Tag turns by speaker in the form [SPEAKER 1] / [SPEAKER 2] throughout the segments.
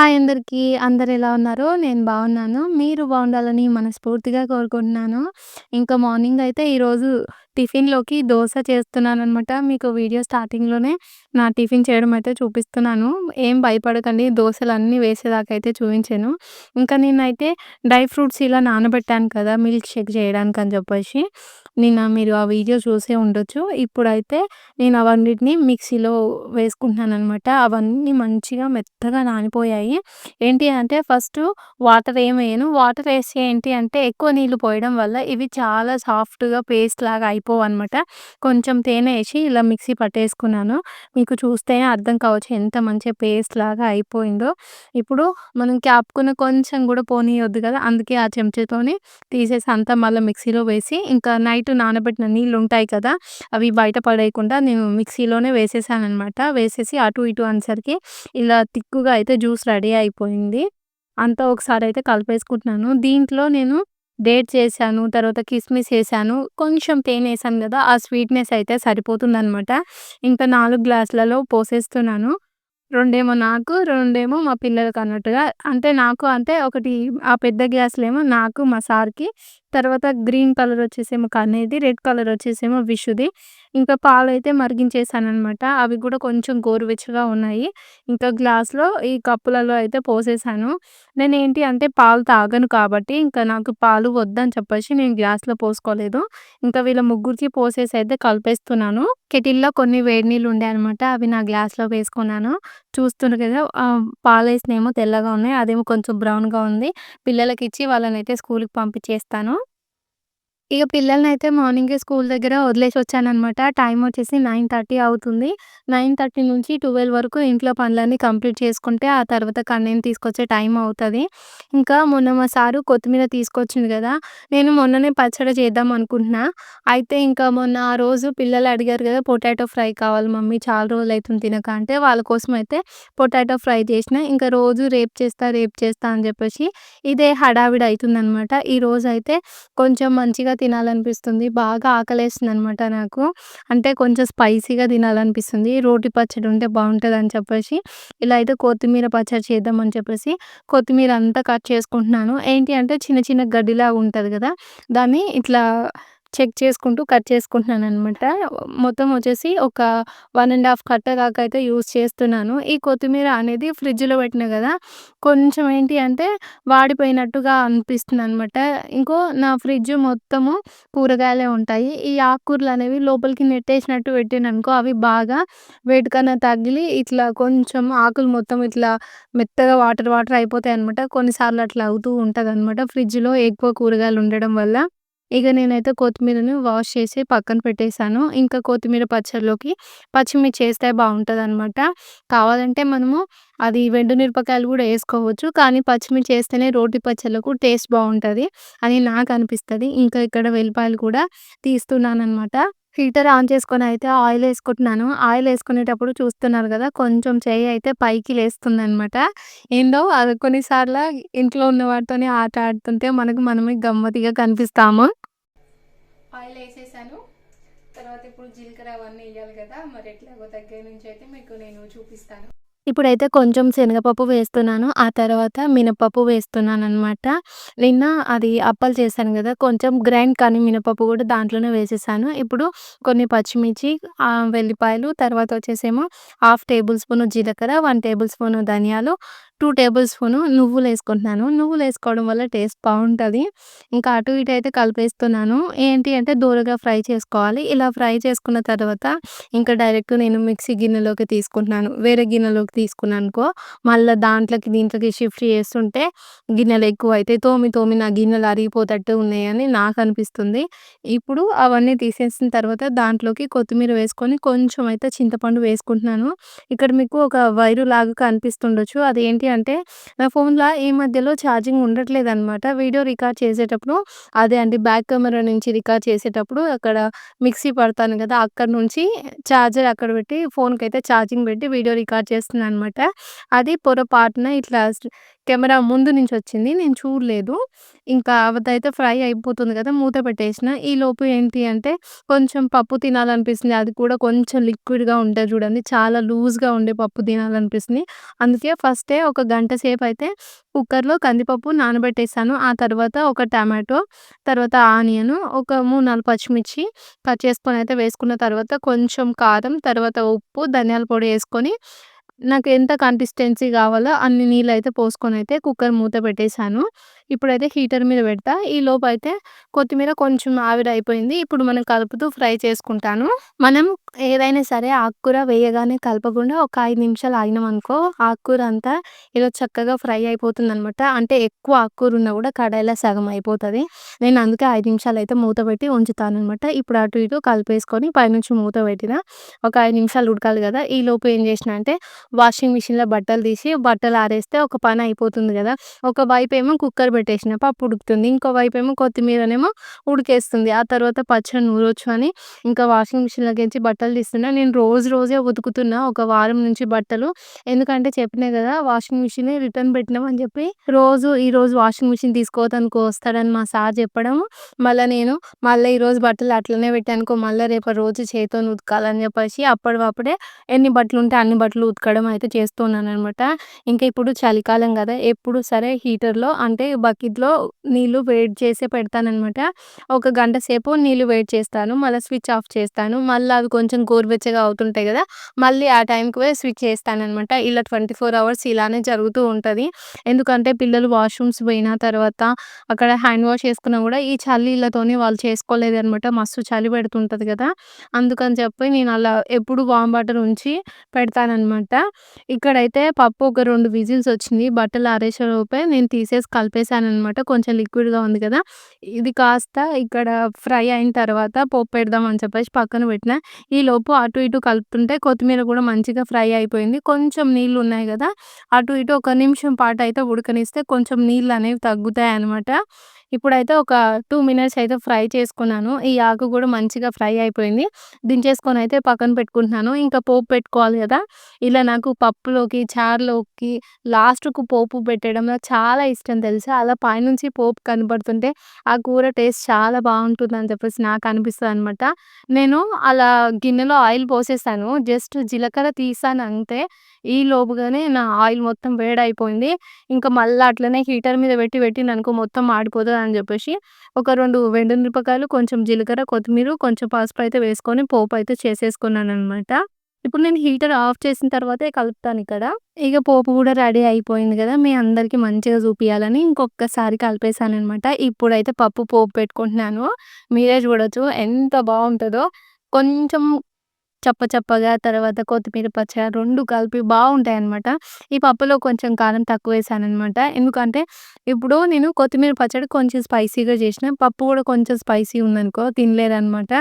[SPEAKER 1] Hi అందరికీ. అందరు ఎలా ఉన్నారు? నేను బాగున్నాను. మీరు బాగుండాలని మనస్ఫూర్తిగా కోరుకుంటున్నాను. ఇంకా మార్నింగ్ అయితే ఈరోజు టిఫిన్‌లోకి దోస చేస్తున్నాననమాట. మీకు వీడియో స్టార్టింగ్‌లోనే నా టిఫిన్ చేయడం అయితే చూపిస్తున్నాను. ఏం భయపడకండి దోసలన్నీ వేసేదాకా అయితే చూపించాను ఇంకా నేనైతే డ్రై ఫ్రూట్స్ ఇలా నానబెట్టాను కదా! మిల్క్ షేక్ అని చెప్పేసి. నిన్న మీరు ఆ వీడియో చూసే ఉండొచ్చు. ఇప్పుడైతే నేను అవన్నిటిని మిక్సీలో వేసుకుంటున్నాను అనమాట అవన్నీ మంచిగా మెత్తగా నానిపోయాయి. ఏంటి అంటే ఫస్ట్ వాటర్ ఏమేయను వేయను. వాటర్ వేసి ఏంటి అంటే ఎక్కువ నీళ్ళు పోయడం వల్ల ఇవి చాలా సాఫ్ట్‌గా పేస్ట్ లాగా అయిపోవన్నమాట. కొంచెం తేనె వేసి ఇలా మిక్సీ పట్టేసుకున్నాను. మీకు చూస్తేనే అర్థం కావచ్చు ఎంత మంచిగా పేస్ట్ లాగా అయిపోయిందో. ఇప్పుడు మనం క్యాప్‌కున్న కొంచెం కూడా పోనీయొద్దు కదా! అందుకే ఆ చెంచాతోని తీసేసి అంతా మళ్ళీ మిక్సీలో వేసి ఇంకా నైట్ నానబెట్టిన నీళ్ళు ఉంటాయి కదా! అవి బయట పడేయకుండా నేను మిక్సీలోనే వేసేసాననమాట. వేసేసి అటు ఇటు అనేసరికి ఇలా తిక్కుగా అయితే జ్యూస్ రెడీ అయిపోయింది. అంతా ఒకసారి అయితే కలిపేసుకుంటున్నాను. దీంట్లో నేను డేట్స్ చేశాను తర్వాత కిస్మిస్ వేసాను కొంచెం తేనె వేసాను కదా! ఆ స్వీట్‌నెస్ అయితే సరిపోతుందనమాట. ఇంకా నాలుగు గ్లాసులలో పోసేస్తున్నాను. రెండేమో నాకు, రెండేమో మా పిల్లలకన్నట్టుగా. అంటే నాకు అంటే ఒకటి ఆ పెద్ద గ్లాసులేమో నాకు, మా సార్‌కి. తర్వాత గ్రీన్ కలర్ వచ్చేసేమో కనేది రెడ్ కలర్ వచ్చేసేమో విషుది. ఇంకా పాలైతే మరిగించేసాననమాట. అవి కూడా కొంచెం గోరువెచ్చగా ఉన్నాయి. ఇంకా గ్లాస్‌లో ఈ కప్పులలో అయితే పోసేసాను. నేను ఏంటి అంటే పాలు తాగను కాబట్టి ఇంకా నాకు పాలు వద్దని చెప్పేసి నేను గ్లాస్‌లో పోసుకోలేదు. ఇంకా వీళ్ళ ముగ్గురికి పోసేసి అయితే కలిపేస్తున్నాను. కెటిల్‌లో కొన్ని వేడి నీళ్ళు ఉండే అనమాట. అవి నా గ్లాస్‌లో వేసుకున్నాను. చూస్తున్నారు కదా! ఆహ్, పాలేసినయేమో తెల్లగా ఉన్నాయి. అదేమో కొంచెం బ్రౌన్‌గా ఉంది. పిల్లలకి ఇచ్చి వాళ్ళనైతే స్కూల్కి పంపించేస్తాను. ఇక పిల్లలనైతే మార్నింగే స్కూల్ దగ్గర వదిలేసి వచ్చానమాట టైం వచ్చేసి 9:30 అవుతుంది. 9:30 నుంచి 12 వరకు ఇంట్లో పనులన్నీ కంప్లీట్ చేసుకుంటే ఆ తర్వాత కన్నీని తీసుకొచ్చే టైం అవుతుంది ఇంకా మొన్న మా సారు కొత్తిమీర తీసుకొచ్చింది కదా! నేను మొన్ననే పచ్చడి చేద్దాం అనుకుంటున్నా. అయితే ఇంకా మొన్న ఆ రోజు పిల్లలు అడిగారు కదా! పొటాటో ఫ్రై కావాలి మమ్మీ చాలా రోజులైతుంది తినక అంటే వాళ్ళ కోసం అయితే పొటాటో ఫ్రై చేసిన. ఇంకా రోజు రేపు చేస్తా, రేపు చేస్తా అని చెప్పేసి ఇదే హడావిడి అయితుందనమాట. ఈరోజైతే కొంచెం మంచిగా తినాలనిపిస్తుంది. బాగా ఆకలేస్తుందనమాట నాకు. అంటే కొంచెం స్పైసీగా తినాలనిపిస్తుంది. రోటి పచ్చడి ఉంటే బావుంటదని చెప్పేసి ఇలా అయితే కొత్తిమీర పచ్చడి చేద్దామని చెప్పేసి కొత్తిమీర అంతా కట్ చేసుకుంటున్నాను. ఏంటి అంటే చిన్న చిన్న గడ్డిలాగా ఉంటుంది కదా! దాన్ని ఇట్లా చెక్ చేసుకుంటూ కట్ చేసుకుంటున్నాను అనమాట మొత్తం వచ్చేసి ఒక వన్ అండ్ హాఫ్ కట్ట దాకా అయితే యూస్ చేస్తున్నాను. ఈ కొత్తిమీర అనేది ఫ్రిడ్జ్‌లో పెట్టినా కదా! కొంచెం ఏంటి అంటే వాడిపోయినట్టుగా అనిపిస్తుంది అనమాట ఇంకో నా ఫ్రిడ్జ్ మొత్తము కూరగాయలే ఉంటాయి. ఈ ఆకుకూరలు అనేవి లోపలికి నెట్టేసినట్టు పెట్టిననుకో అవి బాగా వేటికన్నా తగిలి ఇట్లా కొంచెం ఆకులు మొత్తం ఇట్లా మెత్తగా వాటర్ వాటర్ అయిపోతాయి అనమాట కొన్నిసార్లు అట్లా అవుతూ ఉంటుంది అనమాట ఫ్రిడ్జ్‌లో ఎక్కువ కూరగాయలు ఉండడం వల్ల. ఇక నేనైతే కొత్తిమీరని వాష్ చేసి పక్కన పెట్టేసాను. ఇంకా కొత్తిమీర పచ్చడిలోకి పచ్చిమిర్చి బాగుంటుంది అనమాట కావాలంటే మనము అది వెండు మిరపకాయలు కూడా వేసుకోవచ్చు కానీ పచ్చిమిర్చి చేస్తేనే రోటి పచ్చళ్ళకు టేస్ట్ బాగుంటుంది అని నాకు అనిపిస్తుంది ఇంకా ఇక్కడ వెల్లిపాయలు కూడా తీస్తున్నాను అనమాట ఫిల్టర్ ఆన్ చేసుకొని అయితే ఆయిల్ వేసుకుంటున్నాను ఆయిల్ వేసుకునేటప్పుడు చూస్తున్నారు కదా! కొంచెం చేయి అయితే పైకి లేస్తుందనమాట. ఏందో అది కొన్నిసార్లు ఇంట్లో ఉన్న వాటితోనే ఆట ఆడుతుంటే మనకు మనమే గమ్మతిగా కనిపిస్తాము. ఆయిల్ వేసేసాను తర్వాత ఇప్పుడు జీలకర్ర అవన్నీ వేయాలి కదా! మరి ఎట్లాగో దగ్గర నుంచి అయితే మీకు నేను చూపిస్తాను. ఇప్పుడైతే కొంచెం శనగపప్పు వేస్తున్నాను. ఆ తర్వాత మినపప్పు వేస్తున్నాను అనమాట నిన్న అది అప్పలు చేశాను కదా! కొంచెం గ్రైండ్ కానీ మినపప్పు కూడా దాంట్లోనే వేసేసాను. ఇప్పుడు కొన్ని పచ్చిమిర్చి, వెల్లిపాయలు తర్వాత వచ్చేసేమో హాఫ్ టేబుల్ స్పూన్ జీలకర్ర, వన్ టేబుల్ స్పూన్ ధనియాలు, టూ టేబుల్ వేసుకుంటున్నాను నువ్వులు వేసుకోవడం వల్ల టేస్ట్ బాగుంటుంది ఇంకా అటు ఇటు అయితే కలిపేస్తున్నాను. ఏంటి అంటే దోరగా ఫ్రై చేసుకోవాలి. ఇలా ఫ్రై చేసుకున్న తర్వాత ఇంకా డైరెక్ట్ నేను మిక్సీ గిన్నెలోకి తీసుకుంటున్నాను. వేరే గిన్నెలోకి తీసుకున్నాను అనుకో మళ్ళా దాంట్లోకి దీంట్లోకి షిఫ్ట్ చేస్తుంటే గిన్నెలు ఎక్కువ అయితే తోమి తోమి నా గిన్నెలు అరిగిపోతట్టు ఉన్నాయని నాకు అనిపిస్తుంది ఇప్పుడు అవన్నీ తీసేసిన తర్వాత దాంట్లోకి కొత్తిమీర వేసుకొని కొంచెం అయితే చింతపండు వేసుకుంటున్నాను. ఇక్కడ మీకు ఒక వైరు లాగా కనిపిస్తుండొచ్చు. అది ఏంటి అంటే నా ఫోన్లో ఈ మధ్యలో ఛార్జింగ్ ఉండట్లేదనమాట. వీడియో రికార్డ్ చేసేటప్పుడు అదే అండి బ్యాక్ కెమెరా నుంచి రికార్డ్ చేసేటప్పుడు అక్కడ మిక్సీ పడతాను కదా! అక్కడి నుంచి ఛార్జర్ అక్కడ పెట్టి ఫోన్కి అయితే ఛార్జింగ్ పెట్టి వీడియో రికార్డ్ చేస్తున్నాను అనమాట అది పొరపాటున ఇట్లా కెమెరా ముందు నుంచి వచ్చింది. నేను చూడలేదు. ఇంకా అవతైతే ఫ్రై అయిపోతుంది కదా! మూత పెట్టేసిన. ఈ లోపు ఏంటి అంటే కొంచెం పప్పు తినాలనిపిస్తుంది. అది కూడా కొంచెం లిక్విడ్‌గా ఉంటుంది చూడండి. చాలా లూజ్‌గా ఉండే పప్పు తినాలనిపిస్తుంది. అందుకే ఫస్టే ఒక గంట సేపు అయితే కుక్కర్‌లో కందిపప్పు నానబెట్టేసాను. ఆ తర్వాత ఒక టమాటో, తర్వాత ఆనియను, ఒక 3, 4 పచ్చిమిర్చి కట్ చేసుకొని అయితే వేసుకున్న తర్వాత కొంచెం కారం, తర్వాత ఉప్పు, ధనియాల పొడి వేసుకొని నాకు ఎంత కన్సిస్టెన్సీ కావాలో అన్ని నీళ్ళైతే అయితే కుక్కర్ మూత పెట్టేసాను. ఇప్పుడైతే హీటర్ మీద పెడతా. ఈ లోపై అయితే కొత్తిమీర కొంచెం ఆవిరైపోయింది. ఇప్పుడు మనం కలుపుతూ ఫ్రై చేసుకుంటాను. మనం ఏదైనా సరే ఆకుకూర వేయగానే కలపకుండా ఒక ఐదు నిమిషాలు ఆగినామనుకో ఆకుకూర అంతా ఇలా చక్కగా ఫ్రై అయిపోతుందనమాట. అంటే ఎక్కువ ఆకుకూర ఉన్నా కూడా కడాయిలో సగం అయిపోతుంది నేను అందుకే ఐదు నిమిషాలు అయితే మూత పెట్టి ఉంచుతాననమాట. ఇప్పుడు అటు ఇటు కలిపేసుకొని పైనుంచి మూత పెట్టిన. ఒక ఐదు నిమిషాలు ఉడకాలి కదా! ఈ లోపు ఏం చేసినా అంటే వాషింగ్ మిషన్‌లో బట్టలు తీసి బట్టలు ఆరేస్తే ఒక పని అయిపోతుంది కదా! ఒక వైపు ఏమో కుక్కర్ పెట్టేసిన పప్పు ఉడుకుతుంది. ఇంకో ఏమో కొత్తిమీరనేమో ఉడికేస్తుంది. ఆ తర్వాత పచ్చడి నూరొచ్చు అని ఇంకా వాషింగ్ మిషన్‌లోకించి బట్టలు తీస్తున్నా. నేను రోజు రోజే ఉతుకుతున్నా ఒక వారం నుంచి బట్టలు. ఎందుకంటే చెప్పినా కదా! వాషింగ్ మిషన్ రిటర్న్ పెట్టినాం అని చెప్పి రోజు ఈరోజు వాషింగ్ మిషన్ తీసుకోవడానికి వస్తాడని మా సార్ చెప్పడం. మళ్ళీ నేను మళ్ళీ ఈరోజు బట్టలు అట్లనే పెట్టానుకో మళ్ళీ రేపు రోజు చేతితో ఉతకాలని చెప్పేసి అప్పటివప్పుడే ఎన్ని బట్టలు ఉంటే అన్ని బట్టలు ఉతకడం అయితే చేస్తున్నాను అనమాట ఇంకా ఇప్పుడు చలికాలం కదా! ఎప్పుడు సరే హీటర్‌లో అంటే బకెట్‌లో నీళ్ళు వేడి చేసే పెడతాననమాట. ఒక గంట సేపు నీళ్ళు వేడి చేస్తాను. మళ్ళీ స్విచ్ ఆఫ్ చేస్తాను. మళ్ళీ అవి కొంచెం గోరువెచ్చగా అవుతుంటాయి కదా! మళ్ళీ ఆ టైంకి పోయి స్విచ్ ఏస్తాననమాట. ఇలా 24 అవర్స్ ఇలానే జరుగుతూ ఉంటుంది ఎందుకంటే పిల్లలు వాష్‌రూమ్స్ పోయిన తర్వాత అక్కడ హ్యాండ్ వాష్ చేసుకున్నా కూడా ఈ చలి ఇళ్ళతోనే వాళ్ళు చేసుకోలేదనమాట. మస్తు చలి పెడుతుంటుంది కదా! అందుకని చెప్పి నేను అలా ఎప్పుడు వామ్ వాటర్ ఉంచి పెడతానమాట ఇక్కడైతే పప్పు ఒక రెండు విజిల్స్ వచ్చింది. బట్టలు ఆరేసేలోపే నేను తీసేసి కలిపేసాను అనమాట కొంచెం లిక్విడ్‌గా ఉంది కదా! ఇది కాస్త ఇక్కడ ఫ్రై అయిన తర్వాత పోపు పెడదాం అని చెప్పేసి పక్కన పెట్టిన ఈ లోపు అటు ఇటు కలుపుతుంటే కొత్తిమీర కూడా మంచిగా ఫ్రై అయిపోయింది. కొంచెం నీళ్ళు ఉన్నాయి కదా! అటు ఇటు ఒక నిమిషం పాటు అయితే ఉడకనిస్తే కొంచెం నీళ్ళు అనేవి తగ్గుతాయి అనమాట ఇప్పుడైతే ఒక టూ మినిట్స్ అయితే ఫ్రై చేసుకున్నాను. ఈ ఆకు కూడా మంచిగా ఫ్రై అయిపోయింది. దించేసుకొని అయితే పక్కన పెట్టుకుంటున్నాను. ఇంకా పోపు పెట్టుకోవాలి కదా! ఇలా నాకు పప్పులోకి, చారులోకి లాస్ట్‌కు పోపు పెట్టడం నాకు చాలా ఇష్టం తెలుసా! అలా పైనుంచి పోపు కనబడుతుంటే ఆ కూర టేస్ట్ చాలా బావుంటుందని చెప్పేసి నాకు అనిపిస్తుంది అనమాట నేను అలా గిన్నెలో ఆయిల్ పోసేసాను. జస్ట్ జీలకర్ర తీసాను అంతే. ఈ లోపుగానే నా ఆయిల్ మొత్తం వేడైపోయింది. ఇంకా మళ్ళీ అట్లనే హీటర్ మీద పెట్టి పెట్టిననుకో మొత్తం అని చెప్పేసి ఒక రెండు వెండు మిరపకాయలు కొంచెం జీలకర్ర, కొత్తిమీర, కొంచెం పసుపు అయితే వేసుకొని పోపు అయితే చేసేసుకున్నాను అనమాట ఇప్పుడు నేను హీటర్ ఆఫ్ చేసిన తర్వాతే కలుపుతాను ఇక్కడ ఇక పోపు కూడా రెడీ అయిపోయింది కదా! మీ అందరికి మంచిగా చూపించాలని ఇంకొకసారి కలిపేశాను అనమాట ఇప్పుడైతే పప్పు పోపు పెట్టుకుంటున్నాను. మీరే చూడొచ్చు ఎంత బాగుంటుందో కొంచెం చప్ప చప్పగా తర్వాత కొత్తిమీర పచ్చ రెండు కలిపి బావుంటాయనమాట. ఈ పప్పులో కొంచెం కారం తక్కువ వేసాను అనమాట ఎందుకంటే ఇప్పుడు నేను కొత్తిమీర పచ్చడి కొంచెం స్పైసీగా చేసిన. పప్పు కూడా కొంచెం స్పైసీ ఉందనుకో తినలేరనమాట.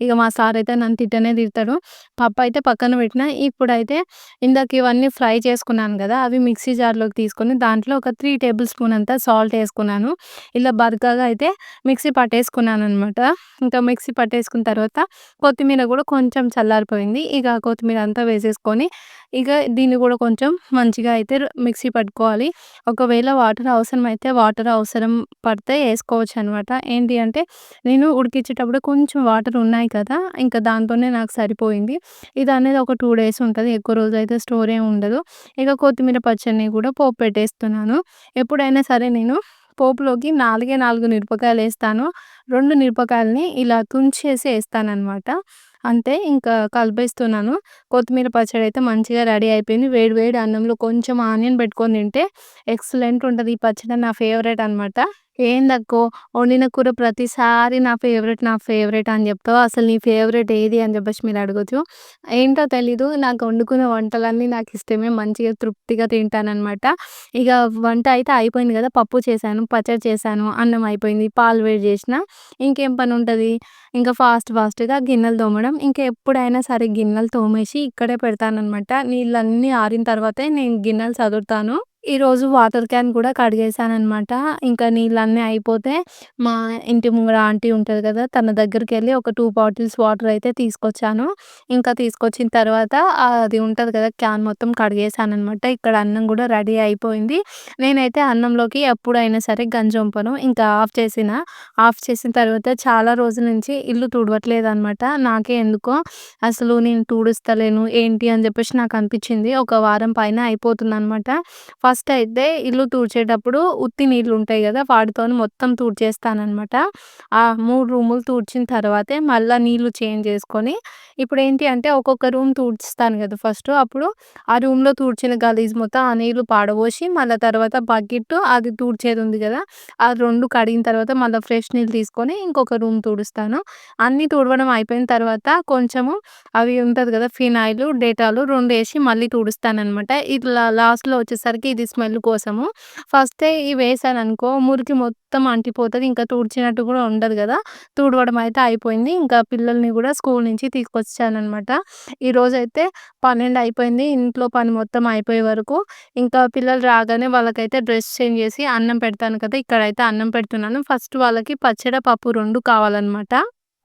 [SPEAKER 1] ఇక మా సార్ అయితే నన్ను తిట్టనే తిడతాడు. పప్పు అయితే పక్కన పెట్టిన ఇప్పుడైతే ఇందాక ఇవన్నీ ఫ్రై చేసుకున్నాను కదా! అవి మిక్సీ జార్‌లోకి తీసుకొని దాంట్లో ఒక త్రీ టేబుల్ స్పూన్ అంతా సాల్ట్ వేసుకున్నాను ఇలా బరకగా అయితే మిక్సీ పట్టేసుకున్నాను అనమాట ఇంకా మిక్సీ పట్టేసుకున్న తర్వాత కొత్తిమీర కూడా కొంచెం చల్లారిపోయింది. ఇక కొత్తిమీర అంతా వేసేసుకొని ఇక దీన్ని కూడా కొంచెం మంచిగా అయితే మిక్సీ పట్టుకోవాలి. ఒకవేళ వాటర్ అవసరమైతే వాటర్ అవసరం పడితే వేసుకోవచ్చు అనమాట ఏంటి అంటే నేను ఉడికించేటప్పుడు కొంచెం వాటర్ ఉన్నాయి కదా! ఇంకా దాంతోనే నాకు సరిపోయింది. ఇది అనేది ఒక టూ డేస్ ఉంటుంది ఎక్కువ రోజులైతే స్టోర్ ఏమి ఉండదు. ఇక కొత్తిమీర పచ్చడిని కూడా పోపు పెట్టేస్తున్నాను. ఎప్పుడైనా సరే నేను పోపులోకి నాలుగే నాలుగు మిరపకాయలు వేస్తాను రెండు మిరపకాయలని ఇలా తుంచేసి వేస్తాను అనమాట అంతే ఇంకా కలిపేస్తున్నాను. కొత్తిమీర పచ్చడి అయితే మంచిగా రెడీ అయిపోయింది. వేడి వేడి అన్నంలో కొంచెం ఆనియన్ పెట్టుకొని తింటే ఎక్సలెంట్ ఉంటుంది ఈ పచ్చడి నా ఫేవరెట్ అనమాట. ఏందక్కో వండిన కూర ప్రతిసారి నా ఫేవరెట్, నా ఫేవరెట్ అని చెప్తావు. అసలు నీ ఫేవరెట్ ఏది అని చెప్పేసి మీరు అడగొచ్చు. ఏంటో తెలీదు. నాకు వండుకున్న వంటలన్నీ నాకు ఇష్టమే. మంచిగా తృప్తిగా తింటాననమాట. ఇక వంట అయితే అయిపోయింది కదా! పప్పు చేశాను, పచ్చడి చేశాను, అన్నం అయిపోయింది, పాలు వేడి చేసిన. ఇంకేం పని ఉంటుంది ఇంకా ఫాస్ట్ ఫాస్ట్‌గా గిన్నెలు తోమడం. ఇంకా ఎప్పుడైనా సరే గిన్నెలు తోమేసి ఇక్కడే పెడతాననమాట. నీళ్ళన్నీ ఆరిన తర్వాతే నేను గిన్నెలు సదురుతాను. ఈరోజు వాటర్ క్యాన్ కూడా కడిగేసాననమాట. ఇంకా నీళ్ళన్నీ అయిపోతే మా ఇంటి ముంగడ ఆంటీ ఉంటుంది కదా! తన దగ్గరికి వెళ్ళి ఒక టూ బాటిల్స్ వాటర్ అయితే తీసుకొచ్చాను. ఇంకా తీసుకొచ్చిన తర్వాత అది ఉంటుంది కదా! క్యాన్ మొత్తం కడిగేసాననమాట. ఇక్కడ అన్నం కూడా రెడీ అయిపోయింది. నేనైతే అన్నంలోకి ఎప్పుడైనా సరే గంజొంపను ఇంకా ఆఫ్ చేసిన. ఆఫ్ చేసిన తర్వాత చాలా రోజుల నుంచి ఇల్లు తుడవట్లేదనమాట. నాకే ఎందుకో అసలు నేను తుడుస్తలేను ఏంటి అని చెప్పేసి నాకు అనిపించింది. ఒక వారం పైన అయిపోతుందనమాట. ఫస్ట్ అయితే ఇల్లు తుడిచేటప్పుడు ఉత్తి నీళ్ళు ఉంటాయి కదా వాటితోని మొత్తం తుడిచేస్తానమాట ఆ మూడు రూములు తుడిచిన తర్వాతే మళ్ళీ నీళ్ళు చేంజ్ చేసుకొని ఇప్పుడు ఏంటి అంటే ఒక్కొక్క రూమ్ తుడుస్తాను కదా ఫస్ట్. అప్పుడు ఆ రూమ్లో తుడిచిన గలీజ్ మొత్తం ఆ నీళ్ళు పాడబోసి మళ్ళీ తర్వాత బకెట్ అది తుడిచేది ఉంది కదా ఆ రెండు కడిగిన తర్వాత మళ్ళీ ఫ్రెష్ నీళ్ళు తీసుకొని ఇంకొక రూమ్ తుడుస్తాను. అన్నీ తుడవడం అయిపోయిన తర్వాత కొంచెము అవి ఉంటుంది కదా ఫినాయిల్ డేటాలు రెండు వేసి మళ్ళీ తుడుస్తానన్నమాట. ఇట్లా లాస్ట్లో వచ్చేసరికి ఇది స్మెల్ కోసము. ఫస్ట్ ఇవి వేసాను అనుకో మురికి మొత్తం అంటిపోతుంది. ఇంకా తుడిచినట్టు కూడా ఉండదు కదా. తుడవడం అయితే అయిపోయింది. ఇంకా పిల్లల్ని కూడా స్కూల్ నుంచి తీసుకొచ్చానమాట ఈరోజైతే పన్నెండు అయిపోయింది. ఇంట్లో పని మొత్తం అయిపోయే వరకు. ఇంకా పిల్లలు రాగానే వాళ్ళకైతే డ్రెస్ చేంజ్ చేసి అన్నం పెడతాను కదా. ఇక్కడైతే అన్నం పెడుతున్నాను. ఫస్ట్ వాళ్ళకి పచ్చడి పప్పు రెండు కావాలన్నమాట.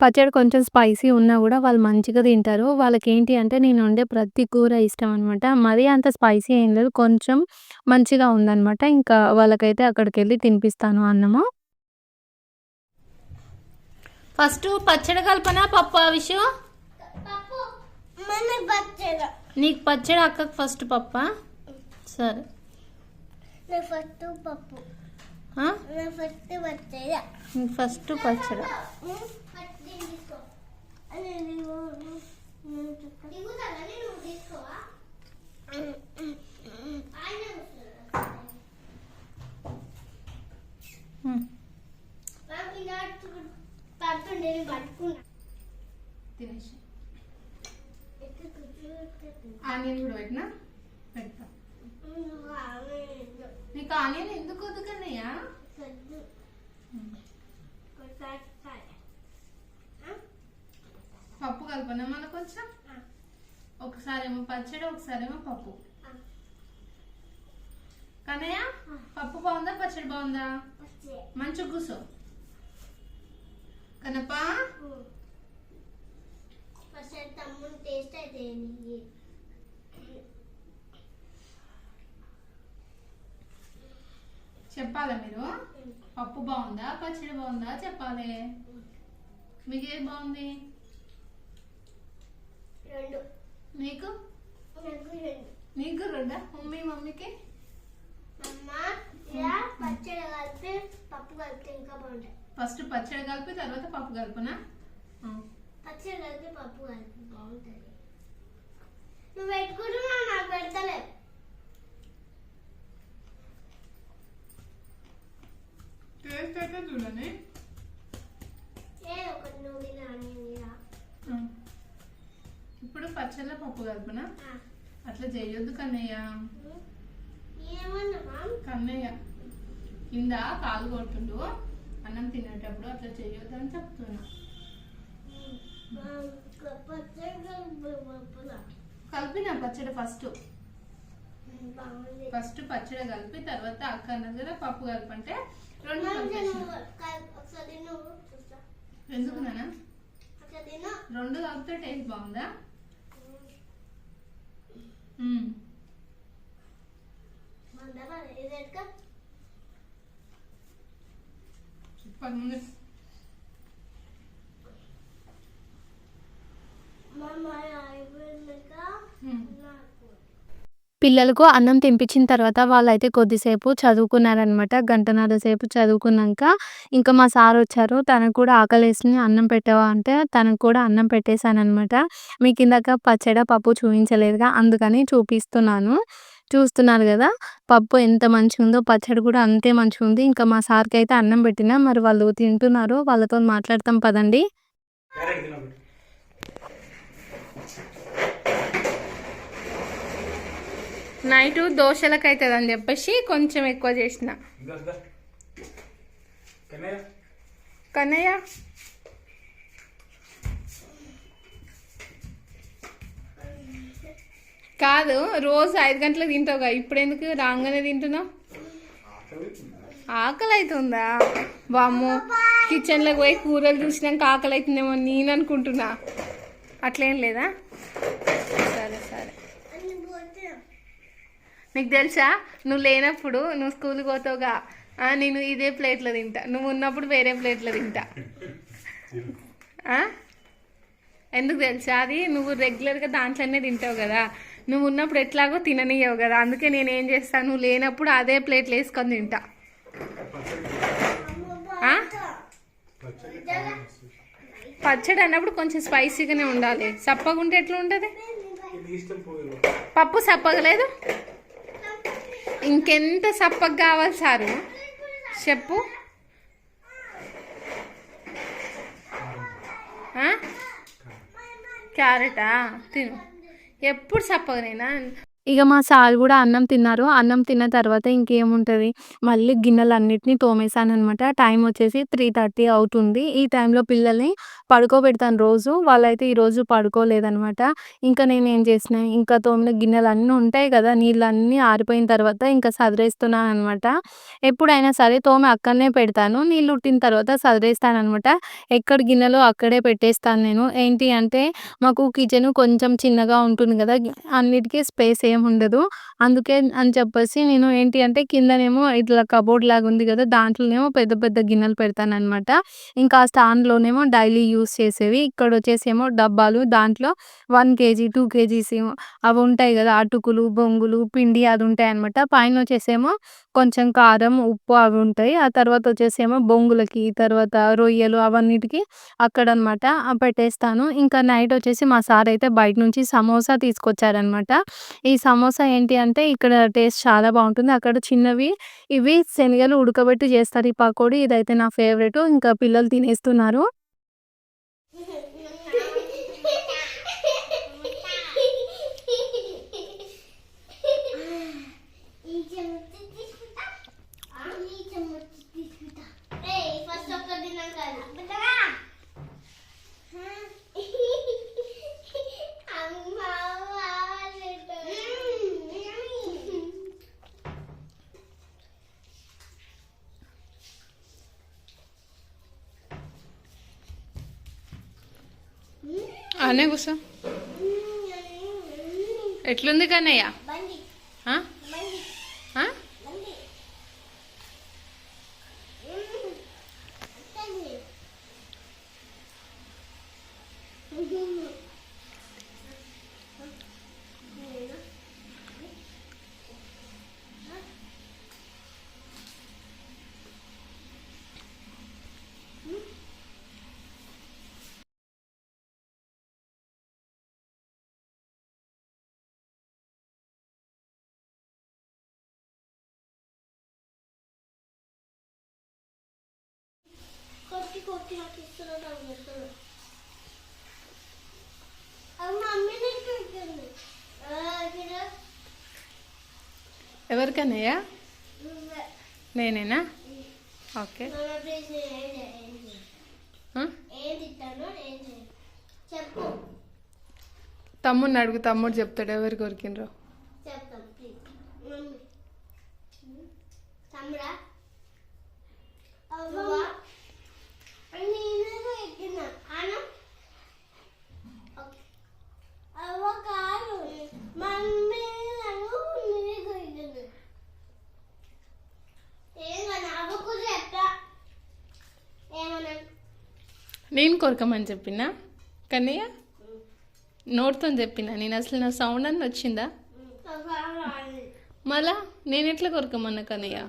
[SPEAKER 1] పచ్చడి కొంచెం స్పైసీ ఉన్నా కూడా వాళ్ళు మంచిగా తింటారు. వాళ్ళకి ఏంటి అంటే నేను వండే ప్రతి కూర ఇష్టం అనమాట మరీ అంత స్పైసీ ఏం లేదు. కొంచెం మంచిగా ఉందన్నమాట. ఇంకా వాళ్ళకైతే అక్కడికి వెళ్ళి తినిపిస్తాను అన్నము. ఫస్ట్ పచ్చడి కల్పన పప్పు విషు?
[SPEAKER 2] పప్పు. మన పచ్చడి.
[SPEAKER 1] నీకు పచ్చడి అక్కకు ఫస్ట్ పప్ప? సరే.
[SPEAKER 2] ఫస్ట్ పప్పు.
[SPEAKER 1] ఆ?
[SPEAKER 2] ఫస్ట్ పచ్చడి.
[SPEAKER 1] ఫస్ట్ పచ్చడి?
[SPEAKER 2] తీసుకో ఆయన
[SPEAKER 1] ఉమ్.
[SPEAKER 2] నాకు ఇలా పడుతుండే నేను పట్టుకున్నా
[SPEAKER 1] తినేసి
[SPEAKER 2] ఎక్కడ కూర్చోబెట్టేది?
[SPEAKER 1] ఆనియన్ కూడా పెట్టినా పెడతా
[SPEAKER 2] నువ్వు ఆమె
[SPEAKER 1] నీకు ఆనియన్ ఎందుకు వద్దుకన్నయ్యా
[SPEAKER 2] సద్దు ఒకసారి
[SPEAKER 1] పప్పు కలపనా మళ్ళీ కొంచెం ఒకసారి ఏమో పచ్చడి ఒకసారి ఏమో పప్పు కన్నయ్య పప్పు బాగుందా పచ్చడి బాగుందా? మంచి కూసో కనప
[SPEAKER 2] తమ్ముడు టేస్ట్ అయితే
[SPEAKER 1] చెప్పాలా మీరు? పప్పు బాగుందా పచ్చడి బాగుందా? చెప్పాలి. మీకు ఏది బాగుంది?
[SPEAKER 2] రెండు.
[SPEAKER 1] నీకు
[SPEAKER 2] నాకు రెండు?
[SPEAKER 1] మమ్మీ మమ్మీకి?
[SPEAKER 2] పచ్చడి కలిపి పప్పు కలిపితే ఇంకా బాగుంటాయి.
[SPEAKER 1] ఫస్ట్ పచ్చడి కలిపి తర్వాత పప్పు కలుపునా.
[SPEAKER 2] పచ్చడి కలిపి పప్పు కలిపి బాగుంటుంది నువ్వు పెట్టుకుంటున్నావు?
[SPEAKER 1] ఆ. అట్లా చేయొద్దు కన్నయ్య. కన్నయ్య. కింద కాలు కొట్టుండు అన్నం తినేటప్పుడు అట్లా చేయొద్దు అని చెప్తున్నా. కలిపిన పచ్చడి ఫస్ట్. ఫస్ట్ పచ్చడి కలిపి తర్వాత అక్క అన్నది కదా పప్పు కలపంటే రెండు ఎందుకు
[SPEAKER 2] తిను.
[SPEAKER 1] రెండు కలిపితే టేస్ట్ బాగుందా మ్మ్.
[SPEAKER 2] బాగుందా మరి ఇది ఎట్టుకో
[SPEAKER 1] సూపర్ ఉంది
[SPEAKER 2] మా అమ్మాయి అయిపోయినాక
[SPEAKER 1] మ్మ్.
[SPEAKER 2] నాకు
[SPEAKER 1] పిల్లలకు అన్నం తినిపించిన తర్వాత వాళ్ళైతే కొద్దిసేపు చదువుకున్నారనమాట గంటన్నర సేపు చదువుకున్నాక ఇంకా మా సార్ వచ్చారు. తనకు కూడా ఆకలేసింది. అన్నం పెట్టావా అంటే తనకు కూడా అన్నం పెట్టేశానమాట మీకు ఇందాక పచ్చడి పప్పు చూపించలేదుగా అందుకని చూపిస్తున్నాను. చూస్తున్నారు కదా పప్పు ఎంత మంచిగా ఉందో పచ్చడి కూడా అంతే మంచిగా ఉంది ఇంకా మా సార్కి అయితే అన్నం పెట్టినా మరి వాళ్ళు తింటున్నారు వాళ్ళతో మాట్లాడతాం పదండి
[SPEAKER 3] క్యారెట్ తినొకటి
[SPEAKER 1] నైట్ దోశలకు అవుతుంది అని చెప్పేసి కొంచెం ఎక్కువ చేసిన.
[SPEAKER 3] కన్నయ్య?
[SPEAKER 1] కాదు రోజు ఐదు గంటలకు తింటావుగా. ఇప్పుడు ఎందుకు రాగానే తింటున్నావు?
[SPEAKER 3] ఆకలి
[SPEAKER 1] అవుతుందా వామ్మో కిచెన్లోకి పోయి కూరలు చూసినాక ఆకలి అవుతుందేమో నేను అనుకుంటున్నా. అట్లేం లేదా సరే సరే
[SPEAKER 2] అన్ని పోతే
[SPEAKER 1] నీకు తెలుసా? నువ్వు లేనప్పుడు నువ్వు స్కూల్కి పోతావుగా. నేను ఇదే ప్లేట్లో తింటా. నువ్వు ఉన్నప్పుడు వేరే ప్లేట్లో తింటా. ఎందుకు తెలుసా అది? నువ్వు రెగ్యులర్గా దాంట్లోనే తింటావు కదా. నువ్వు ఉన్నప్పుడు ఎట్లాగో తిననీయవు కదా. అందుకే నేను ఏం చేస్తాను నువ్వు లేనప్పుడు అదే ప్లేట్లు వేసుకొని తింటా.
[SPEAKER 3] పచ్చడి
[SPEAKER 1] అన్నప్పుడు కొంచెం స్పైసీగానే ఉండాలి. సప్పగా ఉంటే ఎట్లా ఉంటుంది? పప్పు సప్పగలేదు? ఇంకెంత సప్పగా కావాలి సారు? చెప్పు. క్యారెటా? తిను. ఎప్పుడు సప్పగనేనా ఇక మా సార్ కూడా అన్నం తిన్నారు. అన్నం తిన్న తర్వాత ఇంకేముంటుంది? మళ్ళీ గిన్నెలు అన్నిటిని అనమాట టైం వచ్చేసి త్రీ థర్టీ అవుతుంది. ఈ టైంలో పిల్లల్ని పడుకోబెడతాను రోజు. వాళ్ళైతే ఈరోజు పడుకోలేదనమాట ఇంకా నేను ఏం చేసిన ఇంకా తోమిన గిన్నెలు అన్నీ ఉంటాయి కదా నీళ్ళు అన్నీ ఆరిపోయిన తర్వాత ఇంకా సదిరేస్తున్నాను అనమాట ఎప్పుడైనా సరే తోమి అక్కడనే పెడతాను. నీళ్ళు ఉట్టిన తర్వాత సదిరేస్తాను అనమాట ఎక్కడ గిన్నెలో అక్కడే పెట్టేస్తాను నేను. ఏంటి అంటే మాకు కిచెన్ కొంచెం చిన్నగా ఉంటుంది కదా అన్నిటికీ స్పేస్ ఏం ఉండదు అందుకే అని చెప్పేసి నేను ఏంటి అంటే కిందనేమో ఇట్లా కబోర్డ్ లాగా ఉంది కదా దాంట్లోనేమో పెద్ద పెద్ద గిన్నెలు పెడతాను అనమాట ఇంకా స్టాండ్లోనేమో డైలీ యూస్ చేసేవి. ఇక్కడ వచ్చేసి ఏమో డబ్బాలు దాంట్లో వన్ కేజీ టూ కేజీస్ అవి ఉంటాయి కదా అటుకులు బొంగులు పిండి అది ఉంటాయి అనమాట పైన వచ్చేసేమో కొంచెం కారం ఉప్పు అవి ఉంటాయి. ఆ తర్వాత వచ్చేసేమో బొంగులకి తర్వాత రొయ్యలు అవన్నిటికి అక్కడ అనమాట పెట్టేస్తాను. ఇంకా నైట్ వచ్చేసి మా సార్ అయితే బయట నుంచి సమోసా తీసుకొచ్చారనమాట ఈ సమోసా ఏంటి అంటే ఇక్కడ టేస్ట్ చాలా బాగుంటుంది. అక్కడ చిన్నవి ఇవి శనగలు ఉడకబెట్టి చేస్తారు. ఈ పకోడీ ఇదైతే నా ఫేవరెట్. ఇంకా పిల్లలు తినేస్తున్నారు. అనే కూర్చో. ఎట్లుంది కన్నయ్య
[SPEAKER 2] బండి
[SPEAKER 1] ఆ?
[SPEAKER 2] బండి
[SPEAKER 1] ఆ?
[SPEAKER 2] బండి అట్టండి కొట్టి కొట్టి నాకు ఇస్తున్నాడు అన్నట్టు అది మమ్మీని కొట్టింది ఇక్కడ ఎవరికన్నాయా
[SPEAKER 1] నేనేనా? ఓకే. తమ్ముడిని అడుగు తమ్ముడు చెప్తాడు. ఎవరు కొరికినరో
[SPEAKER 2] చెప్తాం తమ్ముడా అవ్వా నేను ఎక్కినా అను అవ్వ కాదు మమ్మీ నన్ను నీకు ఎక్కినా ఏం కానీ అవ్వకు చెప్పా ఏమన్నా
[SPEAKER 1] నేను కొరకమని చెప్పినా? కన్నయ్య? నోట్తో చెప్పినా? నేను అసలు నా సౌండ్ అని వచ్చిందా? మళ్ళా? నేను ఎట్లా కొరకమన్నా కన్నయ్య.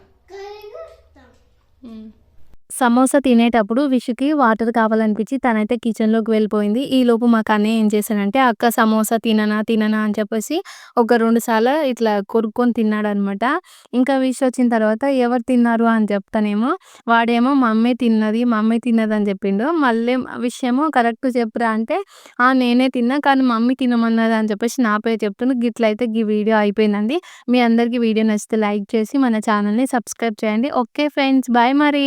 [SPEAKER 1] సమోసా తినేటప్పుడు విషుకి వాటర్ కావాలనిపించి తనైతే కిచెన్లోకి వెళ్ళిపోయింది. ఈ లోపు మాకు కన్నయ్య ఏం చేశానంటే అక్క సమోసా తిననా తిననా అని చెప్పేసి ఒక రెండు సార్లు ఇట్లా కొరుక్కొని తిన్నాడు అనమాట ఇంకా విష్ వచ్చిన తర్వాత ఎవరు తిన్నారు? అని చెప్తానేమో. వాడేమో మమ్మీ తిన్నది మమ్మీ తిన్నది అని చెప్పిండు. మళ్ళీ విషయమో కరెక్ట్ చెప్పురా అంటే ఆ నేనే తిన్నా కానీ మమ్మీ తినమన్నది అని చెప్పేసి నా పేరు చెప్తుంది గిట్లయితే ఈ వీడియో అయిపోయిందండి. మీ అందరికీ వీడియో నచ్చితే లైక్ చేసి మన ఛానల్ని సబ్స్క్రైబ్ చేయండి. ఓకే ఫ్రెండ్స్ బాయ్ మరి.